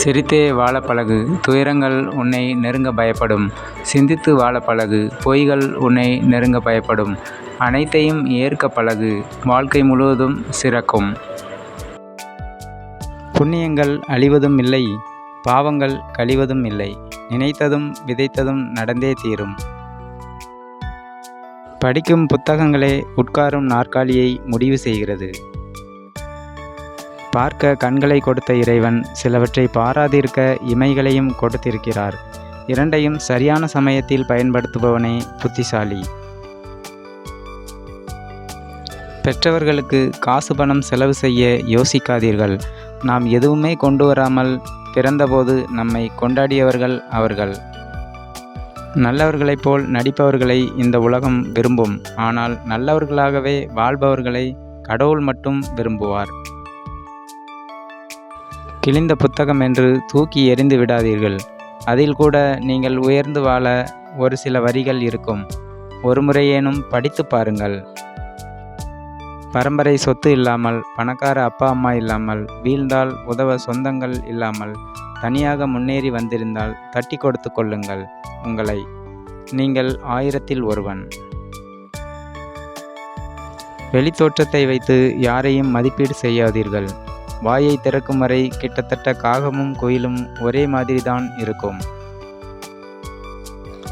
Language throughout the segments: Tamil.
சிரித்தே வாழ பழகு துயரங்கள் உன்னை நெருங்க பயப்படும். சிந்தித்து வாழ பழகு பொய்கள் உன்னை நெருங்க பயப்படும். அனைத்தையும் ஏற்க பழகு வாழ்க்கை முழுவதும் சிறக்கும். புண்ணியங்கள் அழிவதும் இல்லை பாவங்கள் கழிவதும் இல்லை நினைத்ததும் விதைத்ததும் நடந்தே தீரும். படிக்கும் புத்தகங்களே உட்காரும் நாற்காலியை முடிவு செய்கிறது. பார்க்க கண்களை கொடுத்த இறைவன் சிலவற்றை பாராதிருக்க இமைகளையும் கொடுத்திருக்கிறார். இரண்டையும் சரியான சமயத்தில் பயன்படுத்துபவனே புத்திசாலி. பெற்றவர்களுக்கு காசு பணம் செலவு செய்ய யோசிக்காதீர்கள். நாம் எதுவுமே கொண்டு வராமல் பிறந்தபோது நம்மை கொண்டாடியவர்கள் அவர்கள். நல்லவர்களைப் போல் நடிப்பவர்களை இந்த உலகம் விரும்பும். ஆனால் நல்லவர்களாகவே வாழ்பவர்களை கடவுள் மட்டும் விரும்புவார். கிழிந்த புத்தகம் என்று தூக்கி எறிந்து விடாதீர்கள். அதில் கூட நீங்கள் உயர்ந்து வாழ ஒரு சில வரிகள் இருக்கும். ஒரு முறையேனும் படித்து பாருங்கள். பரம்பரை சொத்து இல்லாமல் பணக்கார அப்பா அம்மா இல்லாமல் வீழ்ந்தால் உதவ சொந்தங்கள் இல்லாமல் தனியாக முன்னேறி வந்திருந்தால் தட்டி கொடுத்து கொள்ளுங்கள் உங்களை. நீங்கள் ஆயிரத்தில் ஒருவன். வெளித்தோற்றத்தை வைத்து யாரையும் மதிப்பீடு செய்யாதீர்கள். வாயை திறக்கும் வரை கிட்டத்தட்ட காகமும் குயிலும் ஒரே மாதிரிதான் இருக்கும்.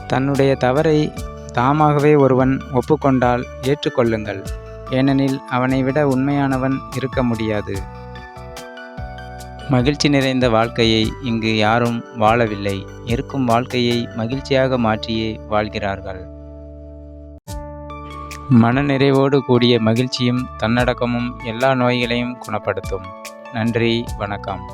தன்னுடைய தவறை தாமாகவே ஒருவன் ஒப்புக்கொண்டால் ஏற்றுக்கொள்ளுங்கள். ஏனெனில் அவனை விட உண்மையானவன் இருக்க முடியாது. மகிழ்ச்சி நிறைந்த வாழ்க்கையை இங்கு யாரும் வாழவில்லை. இருக்கும் வாழ்க்கையை மகிழ்ச்சியாக மாற்றியே வாழ்கிறார்கள். மனநிறைவோடு கூடிய மகிழ்ச்சியும் தன்னடக்கமும் எல்லா நோய்களையும் குணப்படுத்தும். நன்றி வணக்கம்.